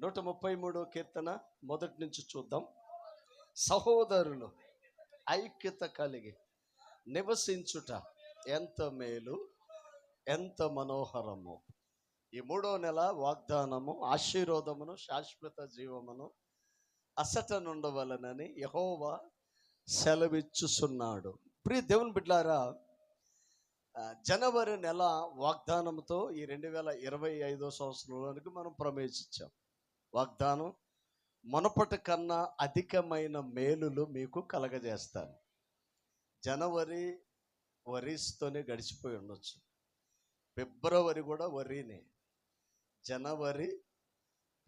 నూట ముప్పై మూడో కీర్తన మొదటి నుంచి చూద్దాం. సహోదరులు ఐక్యత కలిగి నివసించుట ఎంత మేలు ఎంత మనోహరము. ఈ మూడో నెల వాగ్దానము ఆశీర్వాదమును శాశ్వత జీవమును అసట నుండవలనని యహోవా సెలవిచ్చుచున్నాడు. ప్రియ దేవుని బిడ్లారా జనవరి నెల వాగ్దానంతో ఈ రెండు వేల ఇరవై ఐదో సంవత్సరంలోనికి మనం ప్రవేశించాం. వాగ్దానం మునపటి కన్నా అధికమైన మేలులు మీకు కలగజేస్తాను. జనవరి వరిస్తోనే గడిచిపోయి ఉండొచ్చు. ఫిబ్రవరి కూడా వరీనే. జనవరి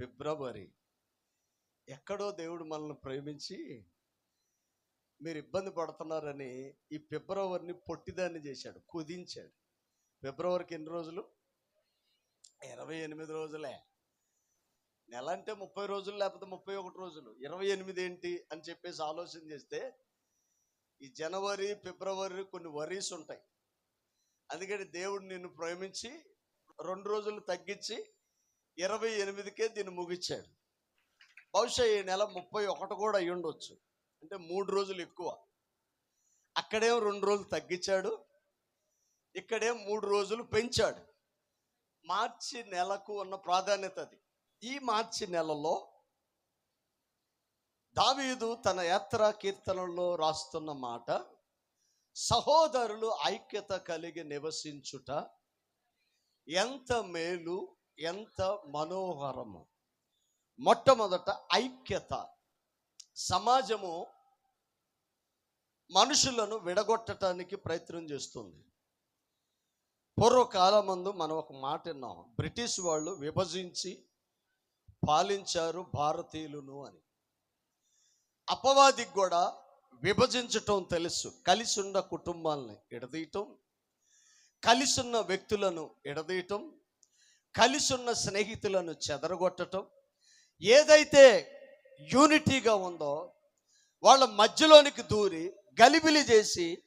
ఫిబ్రవరి ఎక్కడో దేవుడు మనల్ని ప్రేమించి మీరు ఇబ్బంది పడుతున్నారని ఈ ఫిబ్రవరిని పొట్టిదాన్ని చేశాడు కుదించాడు. ఫిబ్రవరికి ఎన్ని రోజులు? ఇరవై ఎనిమిది రోజులే. నెల అంటే ముప్పై రోజులు లేకపోతే ముప్పై ఒకటి రోజులు. ఇరవై ఎనిమిది ఏంటి అని చెప్పేసి ఆలోచన చేస్తే ఈ జనవరి ఫిబ్రవరి కొన్ని వరీస్ ఉంటాయి. అందుకని దేవుడు నిన్ను ప్రేమించి రెండు రోజులు తగ్గించి ఇరవై ఎనిమిదికే దీన్ని ముగించాడు బహుశా ఈ నెల ముప్పై ఒకటి కూడా అయ్యి ఉండొచ్చు. అంటే మూడు రోజులు ఎక్కువ. అక్కడేం రెండు రోజులు తగ్గించాడు. ఇక్కడే మూడు రోజులు పెంచాడు. మార్చి నెలకు ఉన్న ప్రాధాన్యత అది. ఈ మార్చి నెలలో దావీదు తన యాత్ర కీర్తనలో రాస్తున్న మాట సహోదరులు ఐక్యత కలిగి నివసించుట ఎంత మేలు ఎంత మనోహరము. మొట్టమొదట ఐక్యత. సమాజము మనుషులను విడగొట్టడానికి ప్రయత్నం చేస్తుంది. పూర్వకాలమందు మనం ఒక మాట విన్నాం బ్రిటిష్ వాళ్ళు విభజించి పాలించారు భారతీయులను అని. అపవాదికి కూడా విభజించటం తెలుసు. కలిసి ఉన్న కుటుంబాలని ఎడదీయటం కలిసి ఉన్న వ్యక్తులను ఎడదీయటం కలిసి ఉన్న స్నేహితులను చెదరగొట్టటం ఏదైతే యూనిటీగా ఉందో వాళ్ళ మధ్యలోనికి దూరి గలిబిలి చేసి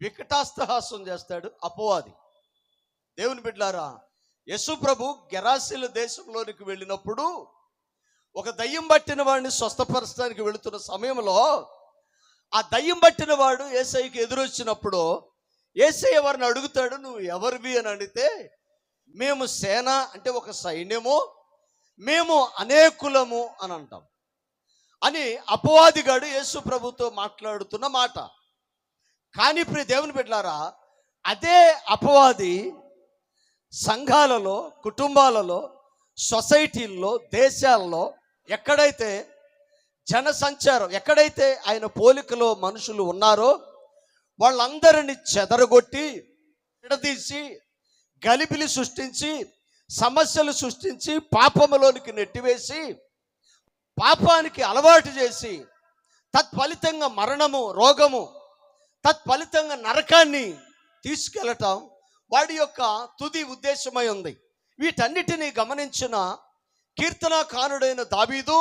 వికటాస్తహాసం చేస్తాడు అపవాది. దేవుని బిడ్డారా యశు ప్రభు గెరాసిల దేశంలోనికి వెళ్ళినప్పుడు ఒక దయ్యం పట్టిన వాడిని స్వస్థపరచడానికి వెళుతున్న సమయంలో ఆ దయ్యం పట్టిన వాడు ఏసైకి ఎదురొచ్చినప్పుడు ఏసై ఎవరిని అడుగుతాడు నువ్వు ఎవరివి? అని అడిగితే మేము సేన అంటే ఒక సైన్యము మేము అనేకులము అని అంటాం. అని అపవాదిగాడు యేసు ప్రభుతో మాట్లాడుతున్న మాట. కానీ ఇప్పుడు దేవుని బిడ్డారా అదే అపవాది సంఘాలలో కుటుంబాలలో సొసైటీల్లో దేశాల్లో ఎక్కడైతే జనసంచారం ఎక్కడైతే ఆయన పోలికలో మనుషులు ఉన్నారో వాళ్ళందరిని చెదరగొట్టి విడదీసి గలిబిలి సృష్టించి సమస్యలు సృష్టించి పాపములోనికి నెట్టివేసి పాపానికి అలవాటు చేసి తత్ఫలితంగా మరణము రోగము తత్ఫలితంగా నరకాన్ని తీసుకెళ్ళటం వాడి యొక్క తుది ఉద్దేశమై ఉంది. వీటన్నిటినీ గమనించిన కీర్తనాకారుడైన దావీదు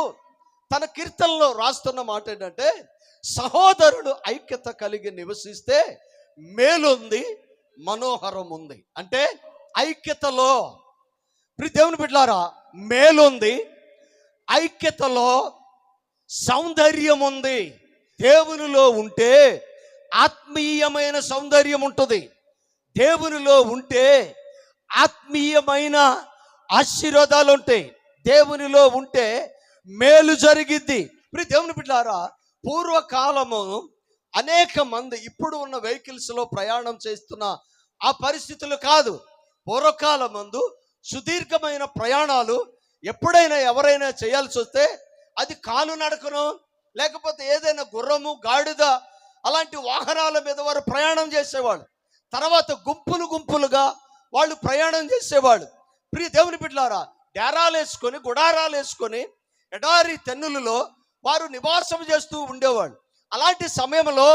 తన కీర్తనలో రాస్తున్న మాట ఏంటంటే సహోదరుడు ఐక్యత కలిగి నివసిస్తే మేలుంది మనోహరం ఉంది అంటే ఐక్యతలో ప్రి దేవుని బిడ్డారా మేలుంది ఐక్యతలో సౌందర్యం ఉంది దేవునిలో ఉంటే ఆత్మీయమైన సౌందర్యం ఉంటుంది దేవునిలో ఉంటే ఆత్మీయమైన ఆశీర్వాదాలు ఉంటాయి. దేవునిలో ఉంటే మేలు జరిగిద్ది. ఇప్పుడు దేవుని బిడ్డారా పూర్వకాలము అనేక మంది ఇప్పుడు ఉన్న వెహికల్స్లో ప్రయాణం చేస్తున్న ఆ పరిస్థితులు కాదు. పూర్వకాలం మందు సుదీర్ఘమైన ప్రయాణాలు ఎప్పుడైనా ఎవరైనా చేయాల్సి వస్తే అది కాలు నడకను లేకపోతే ఏదైనా గుర్రము గాడిద అలాంటి వాహనాల మీద వారు ప్రయాణం చేసేవాళ్ళు. తర్వాత గుంపులు గుంపులుగా వాళ్ళు ప్రయాణం చేసేవాళ్ళు. ప్రియ దేవుని బిడ్డలారా డేరాలు వేసుకొని గుడారాలు వేసుకొని ఎడారి తెన్నులలో వారు నివాసం చేస్తూ ఉండేవాళ్ళు. అలాంటి సమయంలో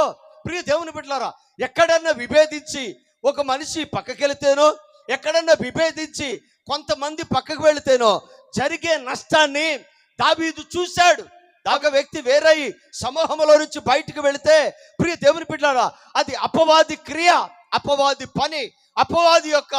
ప్రియ దేవుని బిడ్డలారా ఎక్కడన్నా విభేదించి ఒక మనిషి పక్కకెళితేనో ఎక్కడన్నా విభేదించి కొంతమంది పక్కకు వెళితేనో జరిగే నష్టాన్ని దావీదు చూశాడు. దాక వ్యక్తి వేరై సమూహంలో నుంచి బయటికి వెళితే ప్రియ దేవుని బిడ్డారా అది అపవాది క్రియ. అపవాది పని అపవాది యొక్క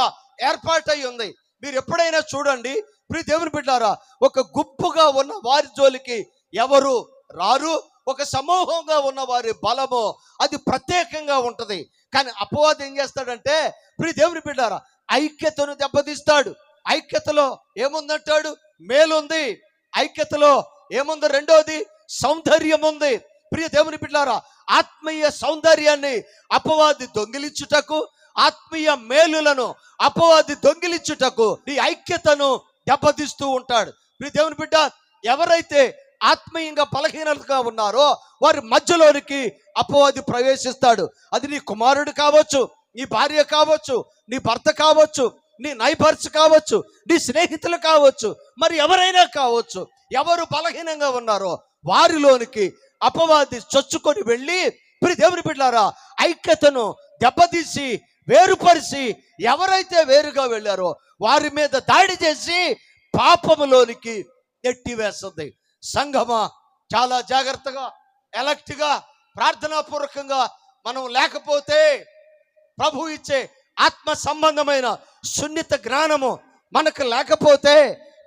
ఏర్పాటై ఉంది. మీరు ఎప్పుడైనా చూడండి ప్రియ దేవుని బిడ్డారా ఒక గుంపుగా ఉన్న వారి జోలికి ఎవరు రారు? ఒక సమూహంగా ఉన్న వారి బలము అది ప్రత్యేకంగా ఉంటుంది. కానీ అపవాది ఏం చేస్తాడంటే ప్రియ దేవుని బిడ్డారా ఐక్యతను దెబ్బతీస్తాడు. ఐక్యతలో ఏముందంటాడు? మేలుంది. ఐక్యతలో ఏముంది రెండోది? సౌందర్యం ఉంది ప్రియ దేవుని బిడ్డారా ఆత్మీయ సౌందర్యాన్ని అపవాది దొంగిలించుటకు ఆత్మీయ మేలులను అపవాది దొంగిలించుటకు ఈ ఐక్యతను దెబ్బతీస్తూ ఉంటాడు. ప్రియ దేవుని బిడ్డ ఎవరైతే ఆత్మీయంగా బలహీనతగా ఉన్నారో వారి మధ్యలోనికి అపవాది ప్రవేశిస్తాడు. అది నీ కుమారుడు కావచ్చు నీ భార్య కావచ్చు నీ భర్త కావచ్చు నీ నైబర్స్ కావచ్చు నీ స్నేహితులు కావచ్చు మరి ఎవరైనా కావచ్చు ఎవరు బలహీనంగా ఉన్నారో వారిలోనికి అపవాది చొచ్చుకొని వెళ్ళి ప్రి దేవుని బిడ్డారా ఐక్యతను దెబ్బతీసి వేరుపరిచి ఎవరైతే వేరుగా వెళ్ళారో వారి మీద దాడి చేసి పాపములోనికి నెట్టివేస్తుంది సంఘమా చాలా జాగ్రత్తగా ఎలక్ట్గా ప్రార్థనాపూర్వకంగా మనం లేకపోతే ప్రభు ఇచ్చే ఆత్మ సంబంధమైన సున్నిత జ్ఞానము మనకు లేకపోతే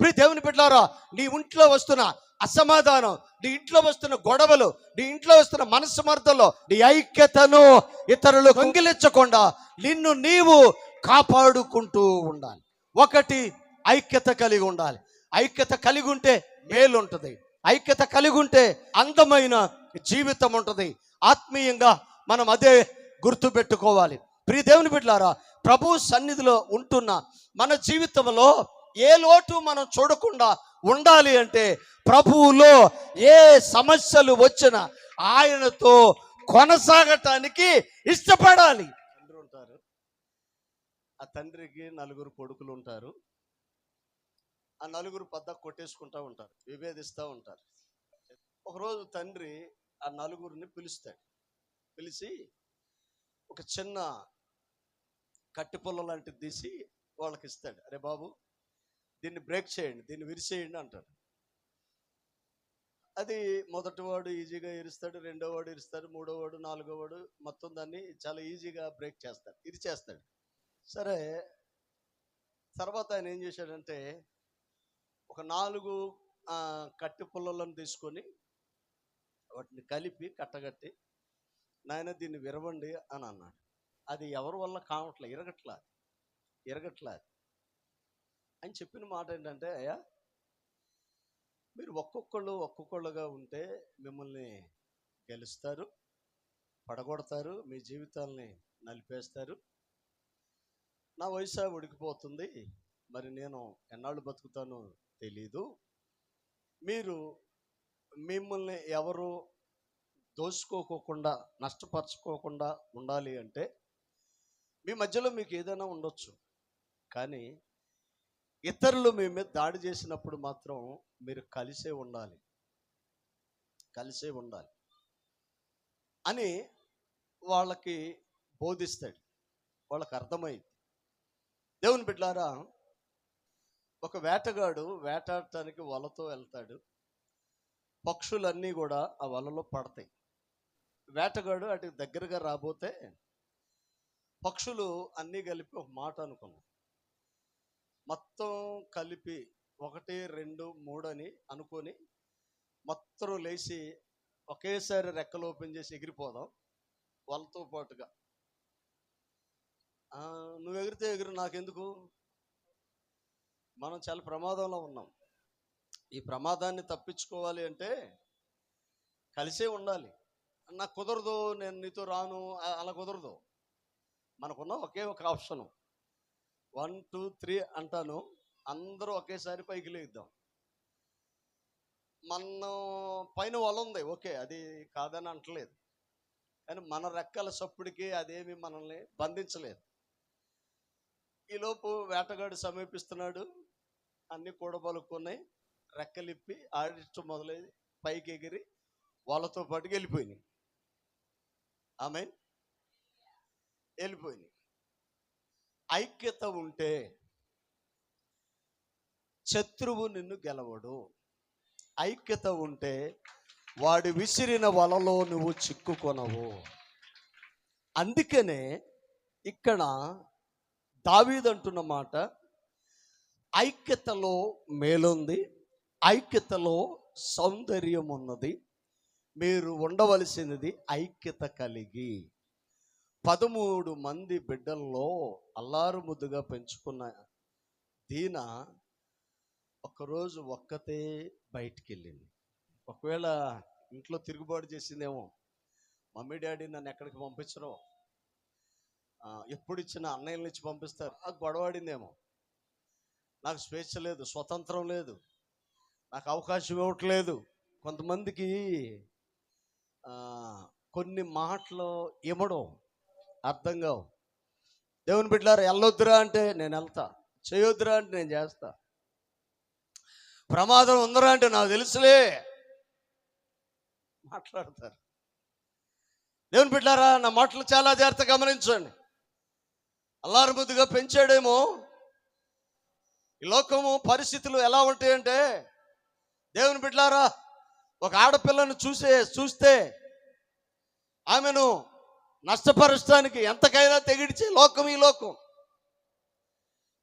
ప్రి దేవుని బిడ్డారా నీ ఇంట్లో వస్తున్న అసమాధానం నీ ఇంట్లో వస్తున్న గొడవలు నీ ఇంట్లో వస్తున్న మనస్సమర్థంలో నీ ఐక్యతను ఇతరులు కొంగిలించకుండా నిన్ను నీవు కాపాడుకుంటూ ఉండాలి. ఒకటి ఐక్యత కలిగి ఉండాలి. ఐక్యత కలిగి ఉంటే మేలు ఉంటుంది ఐక్యత కలిగి ఉంటే అందమైన జీవితం ఉంటుంది. ఆత్మీయంగా మనం అదే గుర్తు పెట్టుకోవాలి. ప్రియ దేవుని బిడ్డలారా ప్రభు సన్నిధిలో ఉంటున్న మన జీవితంలో ఏ లోటు మనం చూడకుండా ఉండాలి అంటే ప్రభువులో ఏ సమస్యలు వచ్చినా ఆయనతో కొనసాగటానికి ఇష్టపడాలి. తండ్రి ఉంటారు. ఆ తండ్రికి నలుగురు కొడుకులు ఉంటారు. ఆ నలుగురు పద్ద కొట్టేసుకుంటా ఉంటారు విభేదిస్తూ ఉంటారు. ఒకరోజు తండ్రి ఆ నలుగురిని పిలుస్తాడు. పిలిచి ఒక చిన్న కట్టి పుల్ల లాంటిది తీసి వాళ్ళకి ఇస్తాడు. అరే బాబు దీన్ని బ్రేక్ చేయండి దీన్ని విరిచేయండి అంటారు అది మొదటి వాడు ఈజీగా ఇరుస్తాడు రెండో వాడు ఇరుస్తాడు మూడో వాడు నాలుగో వాడు మొత్తం దాన్ని చాలా ఈజీగా బ్రేక్ చేస్తాడు ఇరిచేస్తాడు. సరే తర్వాత ఆయన ఏం చేశాడంటే ఒక నాలుగు కట్టి పుల్లలను తీసుకొని వాటిని కలిపి కట్టగట్టి నాయన దీన్ని విరవండి అని అన్నాడు. అది ఎవరి వల్ల కావట్లే ఇరగట్లా ఇరగట్లా అని చెప్పిన మాట ఏంటంటే అయ్యా మీరు ఒక్కొక్కళ్ళు ఒక్కొక్కళ్ళుగా ఉంటే మిమ్మల్ని గెలుస్తారు పడగొడతారు మీ జీవితాల్ని నలిపేస్తారు. నా వయసు ఉడికిపోతుంది మరి నేను ఎన్నాళ్ళు బతుకుతానో తెలీదు. మీరు మిమ్మల్ని ఎవరు దోసుకోకోకుండా నష్టపరచుకోకుండా ఉండాలి అంటే మీ మధ్యలో మీకు ఏదైనా ఉండొచ్చు. కానీ ఇతరులు మీ మీద దాడి చేసినప్పుడు మాత్రం మీరు కలిసే ఉండాలి. కలిసే ఉండాలి. అని వాళ్ళకి బోధిస్తాడు. వాళ్ళకి అర్థమైంది. దేవుని బిడ్డారా ఒక వేటగాడు వేటాడటానికి వలతో వెళ్తాడు. పక్షులన్నీ కూడా ఆ వలలో పడతాయి. వేటగాడు అటు దగ్గరగా రాబోతే పక్షులు అన్నీ కలిపి ఒక మాట అనుకున్నాయి మొత్తం కలిపి ఒకటి రెండు మూడు అని అనుకొని మొత్తం లేచి ఒకేసారి రెక్కలు ఓపెన్ చేసి ఎగిరిపోదాం వాళ్ళతో పాటుగా. నువ్వు ఎగిరితే ఎగిరి నాకెందుకు? మనం చాలా ప్రమాదంలో ఉన్నాం. ఈ ప్రమాదాన్ని తప్పించుకోవాలి అంటే కలిసే ఉండాలి. నాకు కుదరదు నేను నీతో రాను అలా కుదరదు. మనకున్న ఒకే ఒక ఆప్షను. వన్ టూ త్రీ అంటాను. అందరూ ఒకేసారి పైకి లేద్దాం. మన పైన వల ఉంది ఓకే అది కాదని అంటలేదు. కానీ మన రెక్కల సప్పుడికి అదేమి మనల్ని బంధించలేదు. ఈలోపు వేటగాడు సమీపిస్తున్నాడు అన్ని కూడబలుక్కున్నాయి రెక్కలిప్పి ఆడిచ్చు మొదలైంది పైకి ఎగిరి వాళ్ళతో పాటుకి వెళ్ళిపోయినాయి. ఆమె వెళ్ళిపోయినాయి. ఐక్యత ఉంటే శత్రువు నిన్ను గెలవడు. ఐక్యత ఉంటే వాడు విసిరిన వలలో నువ్వు చిక్కుకొనవు. అందుకనే ఇక్కడ దావీదంటున్న మాట ఐక్యతలో మేలుంది ఐక్యతలో సౌందర్యం ఉన్నది మీరు ఉండవలసినది ఐక్యత కలిగి. పదమూడు మంది బిడ్డల్లో అల్లారు ముద్దుగా పెంచుకున్న దీన ఒకరోజు ఒక్కతే బయటికి వెళ్ళింది ఒకవేళ ఇంట్లో తిరుగుబాటు చేసిందేమో మమ్మీ డాడీ నన్ను ఎక్కడికి పంపించరు. ఎప్పుడు ఇచ్చిన అన్నయ్యల నుంచి పంపిస్తారు. ఆ గొడవాడిందేమో. నాకు స్వేచ్ఛ లేదు స్వతంత్రం లేదు. నాకు అవకాశం ఇవ్వట్లేదు. కొంతమందికి కొన్ని మాటలు ఇవ్వడం అర్థం కావు. దేవుని బిడ్డారు వెళ్ళొద్దురా అంటే నేను వెళ్తా. చేయొద్దురా అంటే నేను చేస్తా. ప్రమాదం ఉందరా అంటే నాకు తెలుసులే. మాట్లాడతారు. దేవుని బిడ్డారా నా మాటలు చాలా జాగ్రత్త గమనించండి. అల్లారముద్దుగా పెంచాడేమో. ఈ లోకము పరిస్థితులు ఎలా ఉంటాయంటే దేవుని బిడ్డారా ఒక ఆడపిల్లను చూసే చూస్తే ఆమెను నష్టపరచడానికి ఎంతకైనా తెగిడిచే లోకం ఈ లోకం.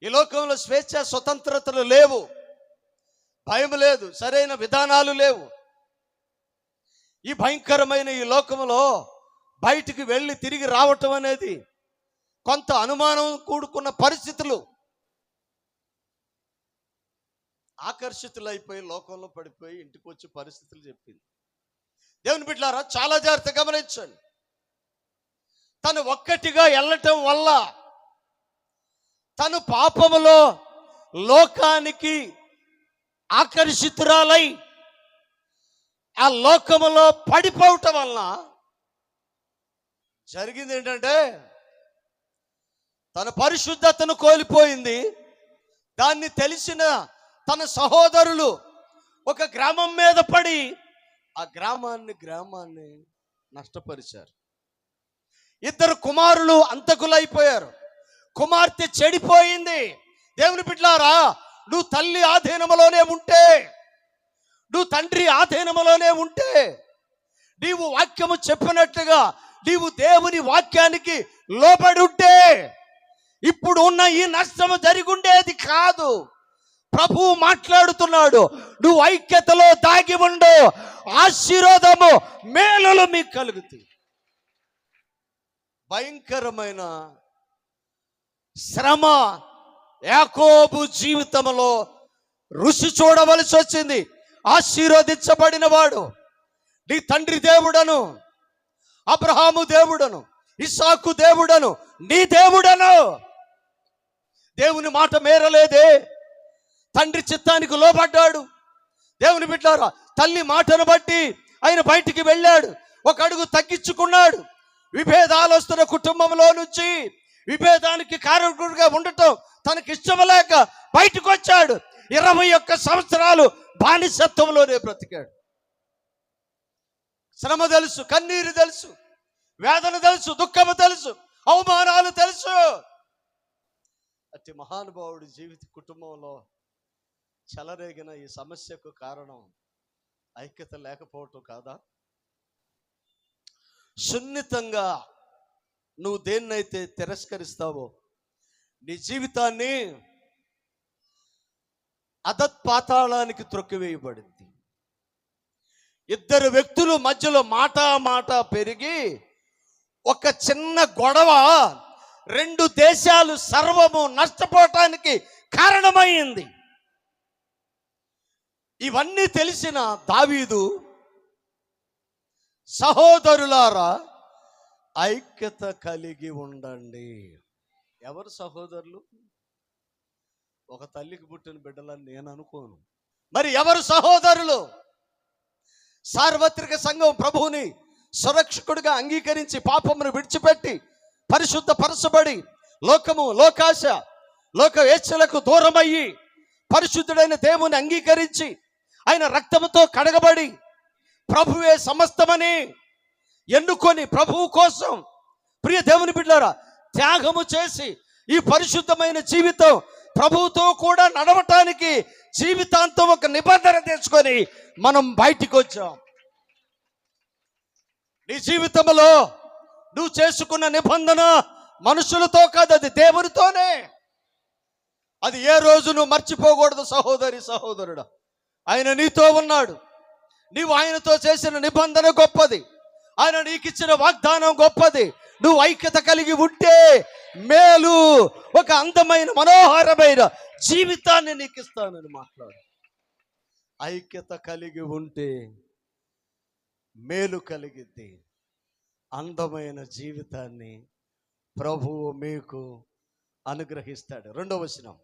ఈ లోకంలో స్వేచ్ఛ స్వతంత్రతలు లేవు. భయం లేదు సరైన విధానాలు లేవు. ఈ భయంకరమైన ఈ లోకంలో బయటికి వెళ్ళి తిరిగి రావటం అనేది కొంత అనుమానం కూడుకున్న పరిస్థితులు. ఆకర్షితులైపోయి లోకంలో పడిపోయి ఇంటికి వచ్చే పరిస్థితులు చెప్పింది. దేవుని బిడ్డారా చాలా జాగ్రత్త గమనించండి. తను ఒక్కటిగా వెళ్ళటం వల్ల తను పాపములో లోకానికి ఆకర్షితురాలై ఆ లోకములో పడిపోవటం వలన జరిగింది ఏంటంటే తన పరిశుద్ధతను కోల్పోయింది. దాన్ని తెలిసిన తన సహోదరులు ఒక గ్రామం మీద పడి ఆ గ్రామాన్ని గ్రామాన్ని నష్టపరిచారు. ఇద్దరు కుమారులు అంతకులైపోయారు. కుమార్తె చెడిపోయింది. దేవుని బిడ్లారా నువ్వు తల్లి ఆధీనములోనే ఉంటే నువ్వు తండ్రి ఆధీనములోనే ఉంటే నీవు వాక్యము చెప్పినట్టుగా నీవు దేవుని వాక్యానికి లోబడి ఉంటే ఇప్పుడు ఉన్న ఈ నష్టము జరిగుండేది కాదు. ప్రభువు మాట్లాడుతున్నాడు నువ్వు ఐక్యతలో దాగి ఉండు ఆశీర్వాదము మేలులు మీకు కలుగుతాయి. భయంకరమైన శ్రమ యాకోబు జీవితంలో రుచి చూడవలసి వచ్చింది. ఆశీర్వదించబడిన వాడు నీ తండ్రి దేవుడను అబ్రహాము దేవుడను ఇసాకు దేవుడను నీ దేవుడను. దేవుని మాట మేరలేదే. తండ్రి చిత్తానికి లోబడ్డాడు. దేవుని బిడ్డారా తల్లి మాటను బట్టి ఆయన బయటికి వెళ్ళాడు. ఒక అడుగు తగ్గించుకున్నాడు. విభేదాలు వస్తున్న కుటుంబంలో నుంచి విభేదానికి కారకుడిగా ఉండటం తనకి ఇష్టం లేక బయటకు వచ్చాడు ఇరవై ఒక్క సంవత్సరాలు బానిసత్వంలోనే బ్రతికాడు. శ్రమ తెలుసు కన్నీరు తెలుసు వేదన తెలుసు దుఃఖము తెలుసు అవమానాలు తెలుసు. అతి మహానుభావుడి జీవిత కుటుంబంలో చెలరేగిన ఈ సమస్యకు కారణం ఐక్యత లేకపోవటం కాదా? సున్నితంగా నువ్వు దేన్నైతే తిరస్కరిస్తావో నీ జీవితాన్ని అధత్పాతాళానికి త్రొక్కివేయబడింది. ఇద్దరు వ్యక్తులు మధ్యలో మాట మాట పెరిగి ఒక చిన్న గొడవ రెండు దేశాలు సర్వము నష్టపోవటానికి కారణమైంది. ఇవన్నీ తెలిసిన దావీదు సహోదరులారా ఐక్యత కలిగి ఉండండి. ఎవరు సహోదరులు? ఒక తల్లికి పుట్టిన బిడ్డలని నేను అనుకోను. మరి ఎవరు సహోదరులు? సార్వత్రిక సంఘం ప్రభువుని సురక్షకుడిగా అంగీకరించి పాపమును విడిచిపెట్టి పరిశుద్ధ పరచబడి లోకము లోకాశ లోక వేచ్ఛలకు దూరమయ్యి పరిశుద్ధుడైన దేవుని అంగీకరించి ఆయన రక్తముతో కడగబడి ప్రభువే సమస్తమని ఎన్నుకొని ప్రభువు కోసం. ప్రియ దేవుని బిడ్డారా త్యాగము చేసి ఈ పరిశుద్ధమైన జీవితం ప్రభువుతో కూడా నడవటానికి జీవితాంతం ఒక నిబంధన తెచ్చుకొని మనం బయటికి వచ్చాం. నీ జీవితంలో నువ్వు చేసుకున్న నిబంధన మనుషులతో కాదు అది దేవునితోనే. అది ఏ రోజు నువ్వు మర్చిపోకూడదు సహోదరి సహోదరుడు. ఆయన నీతో ఉన్నాడు. నీవు ఆయనతో చేసిన నిబంధన గొప్పది. ఆయన నీకు ఇచ్చిన వాగ్దానం గొప్పది. నువ్వు ఐక్యత కలిగి ఉంటే మేలు. ఒక అందమైన మనోహరమైన జీవితాన్ని నీకు ఇస్తానని మాట్లాడు. ఐక్యత కలిగి ఉంటే మేలు కలిగిద్ది అందమైన జీవితాన్ని ప్రభువు మీకు అనుగ్రహిస్తాడు. రెండవ వచనం.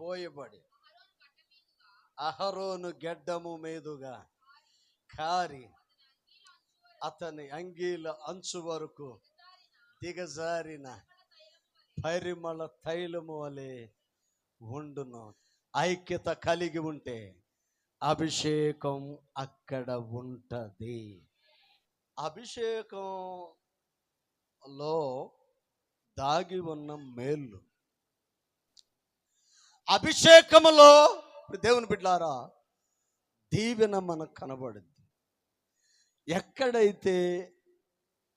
పోయబడి. అహరోను గెడ్డము మీదుగా. కారి అతని అంగీల అంచు వరకు దిగజారిన పరిమళ తైలము వలె ఉండును. ఐక్యత కలిగి ఉంటే అభిషేకం అక్కడ ఉంటది. అభిషేకంలో దాగి ఉన్న మేళ్ళు. అభిషేకములో దేవుని బిడ్డారా దీవెన మనకు కనబడింది. ఎక్కడైతే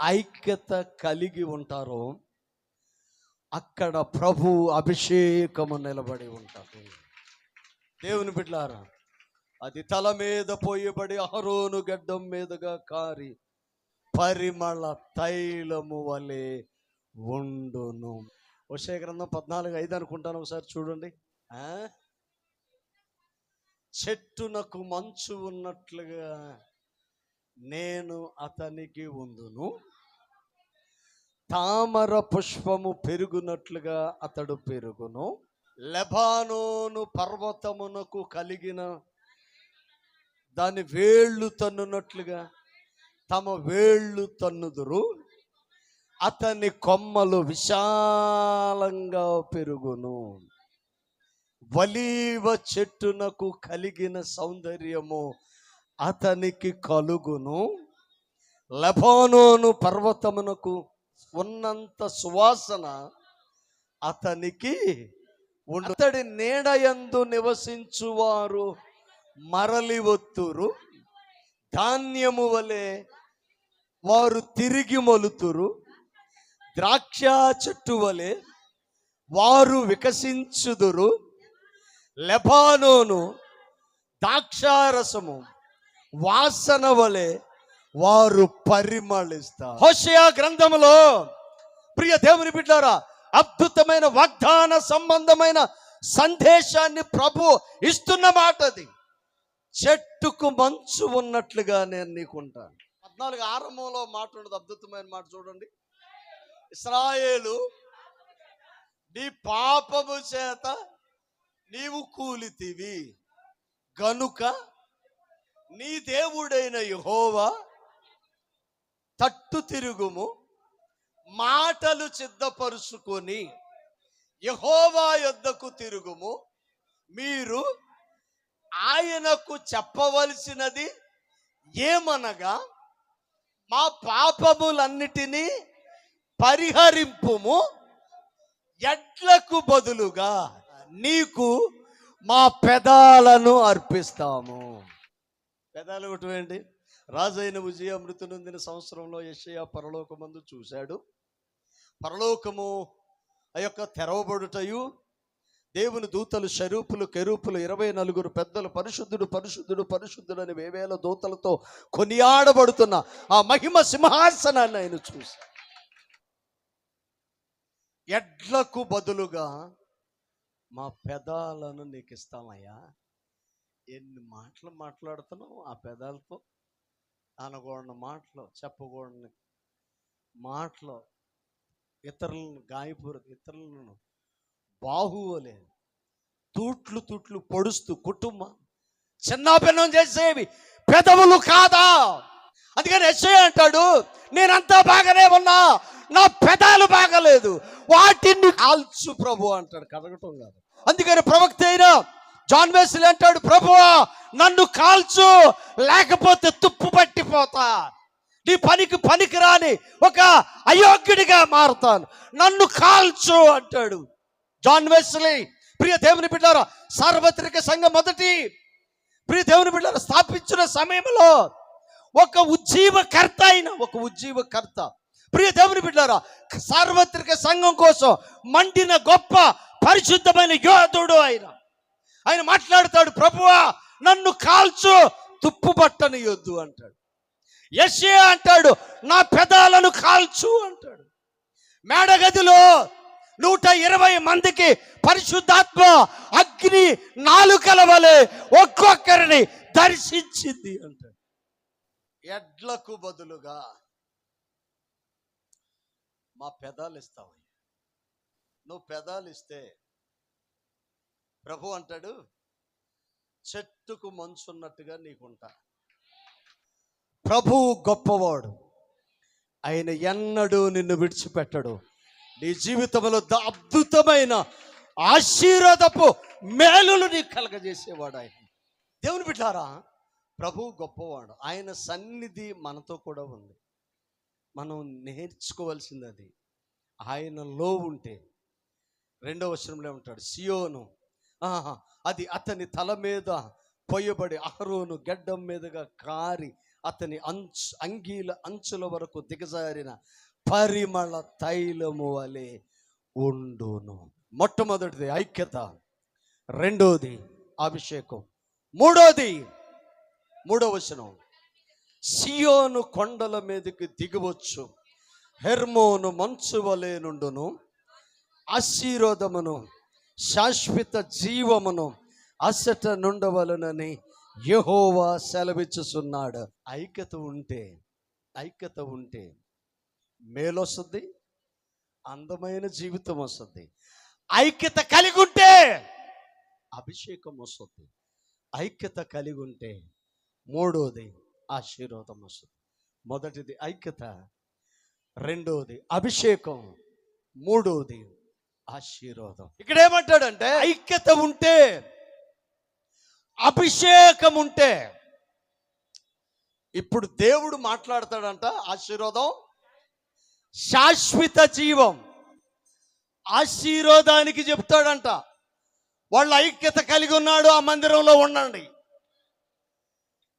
ఐక్యత కలిగి ఉంటారో అక్కడ ప్రభు అభిషేకము నిలబడి ఉంటుంది దేవుని బిడ్డారా అది తల మీద పోయబడి అహరోను గడ్డం మీదుగా కారి పరిమళ తైలము వలె ఉండును. వచ్చే గ్రంథం పద్నాలుగు ఐదు అనుకుంటాను ఒకసారి చూడండి. చెట్టునకు మంచు ఉన్నట్లుగా నేను అతనికి ఉందును. తామర పుష్పము పెరుగునట్లుగా అతడు పెరుగును. లెబానోను పర్వతమునకు కలిగిన దాని వేళ్ళు తన్నునట్లుగా తమ వేళ్ళు తన్నుదురు. అతని కొమ్మలు విశాలంగా పెరుగును. వలీవ చెట్టునకు కలిగిన సౌందర్యము అతనికి కలుగును. లెబానోను పర్వతమునకు ఉన్నంత సువాసన అతనికి ఉండు. అతడి నీడయందు నివసించువారు మరలి ఒత్తురు. ధాన్యము వలె వారు తిరిగి మొలుతురు. ద్రాక్ష చెట్టు వలె వారు వికసించుదురు. లెబానోను ద్రాక్షారసము వాసన వలె వారు పరిమళిస్తారు. హోషయా గ్రంథములో ప్రియ దేవుని బిడ్డారా అద్భుతమైన వాగ్దాన సంబంధమైన సందేశాన్ని ప్రభు ఇస్తున్న మాట అది. చెట్టుకు మంచు ఉన్నట్లుగా నేను నీకుంటాను. పద్నాలుగు ఆరంభంలో మాట ఉండదు అద్భుతమైన మాట చూడండి. ఇస్రాయేలు నీ పాపము చేత నీవు కూలితివి. గనుక నీ దేవుడైన యహోవా తట్టు తిరుగుము మాటలు సిద్ధపరుచుకొని యహోవా యొద్దకు తిరుగుము. మీరు ఆయనకు చెప్పవలసినది ఏమనగా మా పాపములన్నిటినీ పరిహరింపుము ఎడ్లకు బదులుగా నీకు మా పెదాలను అర్పిస్తాము. పెదాలు ఒకటి రాజైన విజయ మృతునందిన సంవత్సరంలో యశయ పరలోకమందు చూశాడు. పరలోకము ఆ యొక్క తెరవబడుటయు దేవుని దూతలు షరూపులు కెరూపులు ఇరవై నలుగురు పెద్దలు పరిశుద్ధుడు పరిశుద్ధుడు పరిశుద్ధుడు అని వేవేల దూతలతో కొనియాడబడుతున్న ఆ మహిమ సింహాసనాన్ని ఆయన చూసి. ఎడ్లకు బదులుగా మా పెదాలను నీకు ఇస్తామయ్యా ఎన్ని మాటలు మాట్లాడుతున్నావు? ఆ పెదాలతో అనకూడని మాటలు చెప్పకూడని మాటలు ఇతరులను గాయపూర ఇతరులను బాహువలే. తూట్లు తూట్లు పొడుస్తూ కుటుంబం చిన్నాభిన్నం చేసేవి పెదవులు కాదా? అందుకని ఎస్ఐ అంటాడు నేనంతా బాగానే ఉన్నా నా పెదాలు బాగలేదు వాటిని కాల్చు ప్రభు అంటాడు. కదగటం కాదు. అందుకని ప్రవక్త అయినా జాన్ వెస్లీ అంటాడు ప్రభువా నన్ను కాల్చు లేకపోతే తుప్పు పట్టిపోతా. నీ పనికి పనికి రాని ఒక అయోగ్యుడిగా మారుతాను. నన్ను కాల్చు అంటాడు జాన్ వెస్లీ ప్రియ దేవుని బిడ్డారు సార్వత్రిక సంఘం మొదటి ప్రియ దేవుని బిడ్డారు స్థాపించిన సమయంలో ఒక ఉజ్జీవకర్త అయిన ఒక ఉజ్జీవకర్త. ప్రియ దేవుని బిడ్డారా సార్వత్రిక సంఘం కోసం మండిన గొప్ప పరిశుద్ధమైన యోధుడు అయినా ఆయన మాట్లాడతాడు ప్రభువా నన్ను కాల్చు తుప్పు పట్టని అంటాడు. యశే అంటాడు నా పెదాలను కాల్చు అంటాడు. మేడగదిలో నూట ఇరవై మందికి పరిశుద్ధాత్మ అగ్ని నాలుకల వలె ఒక్కొక్కరిని దర్శించింది అంటాడు. ఎడ్లకు బదులుగా మా పెదాలు ఇస్తావయ్యా నువ్వు పెదాలు ఇస్తే ప్రభు అంటాడు చెట్టుకు మంచున్నట్టుగా నీకుంటా. ప్రభు గొప్పవాడు. ఆయన ఎన్నడూ నిన్ను విడిచిపెట్టడు. నీ జీవితంలో అద్భుతమైన ఆశీర్వాదపు మేలులు నీకు కలగజేసేవాడు ఆయన. దేవుని బిడ్డారా ప్రభువు గొప్పవాడు. ఆయన సన్నిధి మనతో కూడా ఉంది. మనం నేర్చుకోవాల్సింది అది ఆయనలో ఉంటే. రెండవ వచనంలో ఉంటాడు సియోను అది అతని తల మీద పొయ్యబడి అహరోను గడ్డం మీదుగా కారి అతని అంచు అంగీల అంచుల వరకు దిగజారిన పరిమళ తైలము వలె ఉండును. మొట్టమొదటిది ఐక్యత రెండోది అభిషేకం మూడోది మూడో వచనం సియోను కొండల మీదకి దిగవచ్చు హెర్మోను మంచు వలె నుండును ఆశీర్వాదమును శాశ్వత జీవమును అసట నుండవలనని యహోవా సెలవిచ్చుచున్నాడు. ఐక్యత ఉంటే ఐక్యత ఉంటే మేలొస్తుంది అందమైన జీవితం వస్తుంది. ఐక్యత కలిగి ఉంటే అభిషేకం వస్తుంది ఐక్యత కలిగి ఉంటే మూడోది ఆశీర్వాదం వస్తుంది మొదటిది ఐక్యత రెండోది అభిషేకం మూడోది ఆశీర్వాదం. ఇక్కడ ఏమంటాడంటే ఐక్యత ఉంటే అభిషేకం ఉంటే ఇప్పుడు దేవుడు మాట్లాడతాడంట ఆశీర్వాదం శాశ్వత జీవం. ఆశీర్వాదానికి చెప్తాడంట వాళ్ళ ఐక్యత కలిగి ఉన్నాడు ఆ మందిరంలో ఉండండి.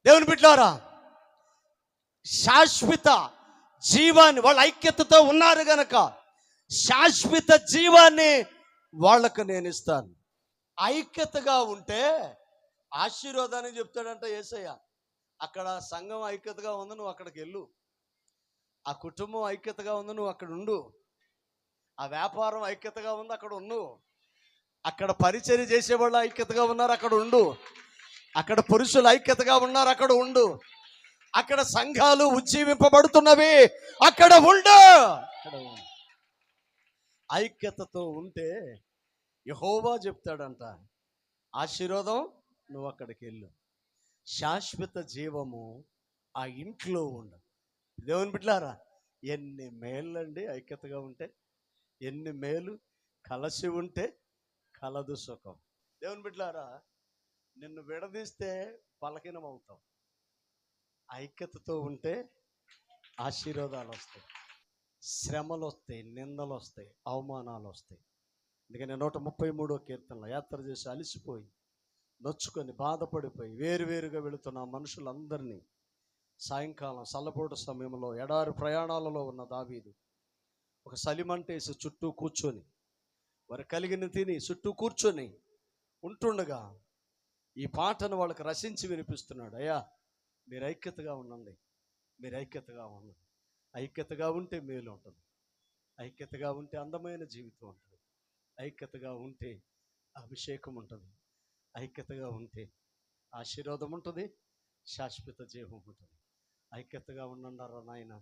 దేవుని బిడ్డారా శాశ్వత జీవాన్ని వాళ్ళ ఐక్యతతో ఉన్నారు గనక శాశ్వత జీవాన్ని వాళ్ళకు నేను ఇస్తాను. ఐక్యతగా ఉంటే ఆశీర్వాదాన్ని చెప్తాడంట ఏసయ్య. అక్కడ సంఘం ఐక్యతగా ఉంది నువ్వు అక్కడికి వెళ్ళు. ఆ కుటుంబం ఐక్యతగా ఉంది నువ్వు అక్కడ ఉండు. ఆ వ్యాపారం ఐక్యతగా ఉంది అక్కడ ఉండు. అక్కడ పరిచర్య చేసేవాళ్ళు ఐక్యతగా ఉన్నారు అక్కడ ఉండు. అక్కడ పురుషులు ఐక్యతగా ఉన్నారు అక్కడ ఉండు. అక్కడ సంఘాలు ఉజ్జీవింపబడుతున్నవి అక్కడ ఉండు అక్కడ ఉండు. ఐక్యతతో ఉంటే యహోవా చెప్తాడంట ఆశీర్వాదం నువ్వు అక్కడికి వెళ్ళు. శాశ్వత జీవము ఆ ఇంట్లో ఉండు దేవుని బిడ్డారా ఎన్ని మేళ్ళండి ఐక్యతగా ఉంటే ఎన్ని మేలు కలసి ఉంటే కలదు సుఖం. దేవుని బిడ్డారా నిన్ను విడదీస్తే బలహీనం అవుతావు ఐక్యతతో ఉంటే ఆశీర్వాదాలు వస్తాయి. శ్రమలు వస్తాయి నిందలు వస్తాయి అవమానాలు వస్తాయి అందుకని నూట ముప్పై మూడో కీర్తనలో యాత్ర చేసి అలసిపోయి నొచ్చుకొని బాధపడిపోయి వేరువేరుగా వెళుతున్న మనుషులందరినీ సాయంకాలం చల్లపోటు సమయంలో ఎడారి ప్రయాణాలలో ఉన్న దావీదు ఒక సలిమంటేసి చుట్టూ కూర్చొని వారు కలిగిన తిని చుట్టూ కూర్చొని ఉంటుండగా ఈ పాటను వాళ్ళకి రచించి వినిపిస్తున్నాడు అయ్యా మీరు ఐక్యతగా ఉండండి మీరు ఐక్యతగా ఉండండి. ఐక్యతగా ఉంటే మేలు ఉంటుంది ఐక్యతగా ఉంటే అందమైన జీవితం ఉంటుంది ఐక్యతగా ఉంటే అభిషేకం ఉంటుంది. ఐక్యతగా ఉంటే ఆశీర్వాదం ఉంటుంది. శాశ్వత జీవం ఉంటుంది. ఐక్యతగా ఉండండారా నాయన?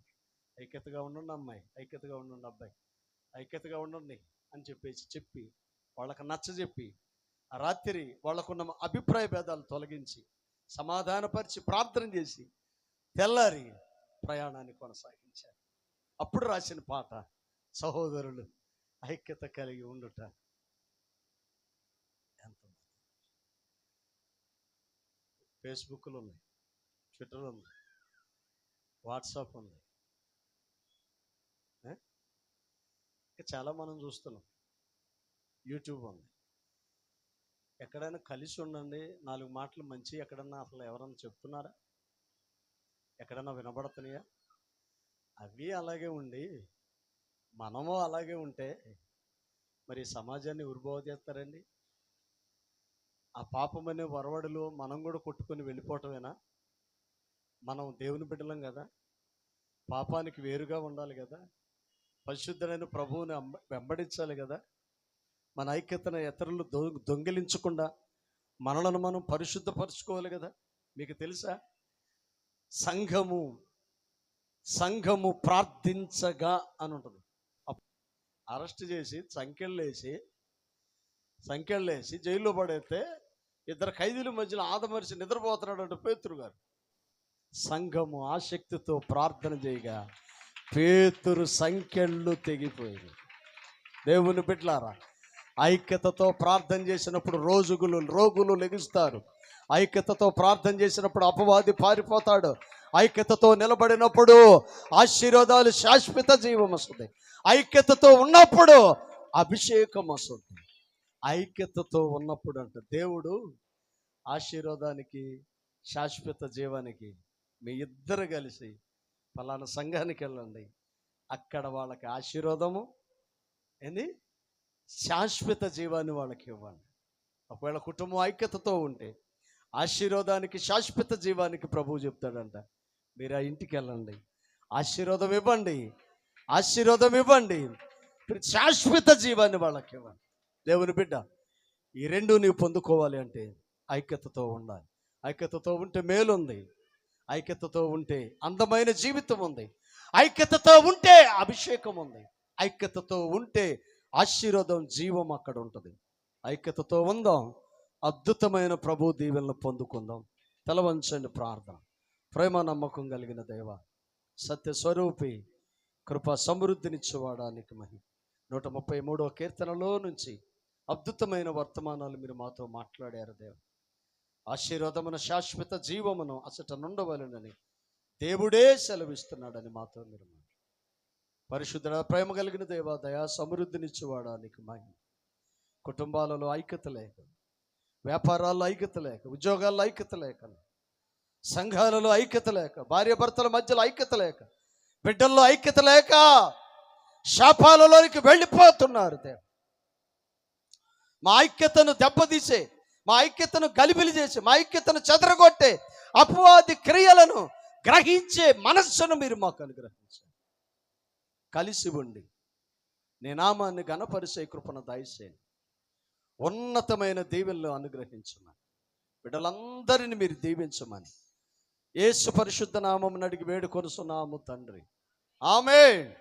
ఐక్యతగా ఉండండి అమ్మాయి. ఐక్యతగా ఉండండి అబ్బాయి. ఐక్యతగా ఉండండి అని చెప్పేసి చెప్పి వాళ్ళకి నచ్చజెప్పి ఆ రాత్రి వాళ్ళకున్న అభిప్రాయ భేదాలు తొలగించి సమాధానపరిచి ప్రార్థన చేసి తెల్లారి ప్రయాణాన్ని కొనసాగించారు. అప్పుడు రాసిన పాట సహోదరులు ఐక్యత కలిగి ఉండుట ఎంత ఫేస్బుక్లు ఉన్నాయి ట్విట్టర్ ఉంది వాట్సాప్ ఉంది. Eh? ఇంకా చాలా మనం చూస్తున్నాం. యూట్యూబ్ ఉంది. ఎక్కడైనా కలిసి ఉండండి నాలుగు మాటలు మంచి ఎక్కడన్నా అసలు ఎవరన్నా చెప్తున్నారా? ఎక్కడన్నా వినబడుతున్నాయా అవి అలాగే ఉండి మనము అలాగే ఉంటే మరి సమాజాన్ని ఉరుబోవ చేస్తారండి. ఆ పాపమనే వరవడులు మనం కూడా కొట్టుకొని వెళ్ళిపోవటమేనా? మనం దేవుని బిడ్డలం కదా? పాపానికి వేరుగా ఉండాలి కదా? పరిశుద్ధమైన ప్రభువుని వెంబడించాలి కదా? మన ఐక్యతను ఇతరులు దొంగిలించకుండా మనలను మనం పరిశుద్ధపరచుకోవాలి కదా? మీకు తెలుసా? సంఘము సంఘము ప్రార్థించగా అని ఉంటుంది. అరెస్ట్ చేసి సంఖ్యలేసి సంఖ్యలేసి జైల్లో పడేస్తే ఇద్దరు ఖైదీల మధ్యలో ఆదమరిచి నిద్రపోతున్నాడు అంటే పేతురు గారు. సంఘము ఆసక్తితో ప్రార్థన చేయగా పేతురు సంఖ్యలు తెగిపోయింది. దేవుని బిడ్లారా ఐక్యతతో ప్రార్థన చేసినప్పుడు రోజుగులు రోగులు లెగుస్తారు. ఐక్యతతో ప్రార్థన చేసినప్పుడు అపవాది పారిపోతాడు. ఐక్యతతో నిలబడినప్పుడు ఆశీర్వాదాలు శాశ్వత జీవం వస్తుంది. ఐక్యతతో ఉన్నప్పుడు అభిషేకం వస్తుంది. ఐక్యతతో ఉన్నప్పుడు అంట దేవుడు ఆశీర్వాదానికి శాశ్వత జీవానికి మీ ఇద్దరు కలిసి ఫలానా సంఘానికి వెళ్ళండి. అక్కడ వాళ్ళకి ఆశీర్వాదము ఏంది? శాశ్వత జీవాన్ని వాళ్ళకి ఇవ్వండి. ఒకవేళ కుటుంబం ఐక్యతతో ఉంటే ఆశీర్వాదానికి శాశ్వత జీవానికి ప్రభువు చెప్తాడంట. మీరు ఆ ఇంటికి వెళ్ళండి. ఆశీర్వాదం ఇవ్వండి. ఆశీర్వాదం ఇవ్వండి. శాశ్వత జీవాన్ని వాళ్ళకి ఇవ్వండి. దేవుని బిడ్డ ఈ రెండు నీవు పొందుకోవాలి అంటే ఐక్యతతో ఉండాలి. ఐక్యతతో ఉంటే మేలుంది. ఐక్యతతో ఉంటే అందమైన జీవితం ఉంది. ఐక్యతతో ఉంటే అభిషేకం ఉంది. ఐక్యతతో ఉంటే ఆశీర్వాదం జీవం అక్కడ ఉంటుంది. ఐక్యతతో ఉందాం. అద్భుతమైన ప్రభు దీవెనలు పొందుకుందాం. తలవంచండి ప్రార్థన. ప్రేమ నమ్మకం కలిగిన దేవ సత్య స్వరూపి కృప సమృద్ధినిచ్చేవాడానికి మహి నూట ముప్పై మూడో కీర్తనలో నుంచి అద్భుతమైన వర్తమానాలు మీరు మాతో మాట్లాడారు దేవ. ఆశీర్వాదమున శాశ్వత జీవమును అసట నుండవలనని దేవుడే సెలవిస్తున్నాడని మాతో మీరు పరిశుద్ధ ప్రేమ కలిగిన దేవా దయా సమృద్ధినిచ్చేవాడానికి మహిమ. కుటుంబాలలో ఐక్యత లేదు వ్యాపారాల్లో ఐక్యత లేక ఉద్యోగాల్లో ఐక్యత లేక సంఘాలలో ఐక్యత లేక భార్యాభర్తల మధ్యలో ఐక్యత లేక బిడ్డల్లో ఐక్యత లేక శాపాలలోనికి వెళ్ళిపోతున్నారు దేవ మా ఐక్యతను దెబ్బతీసే మా ఐక్యతను గలిబిలి చేసి మా ఐక్యతను చెదరగొట్టే అపవాది క్రియలను గ్రహించే మనస్సును మీరు మాకు అనుగ్రహించారు కలిసి ఉండి నీ నామాన్ని గణపరిచే కృపను దయచేయండి. ఉన్నతమైన దీవెనలు అనుగ్రహించమని. బిడ్డలందరిని మీరు దీవించమని. యేసు పరిశుద్ధ నామం అడిగి వేడుకొనుసున్నాము తండ్రి. ఆమె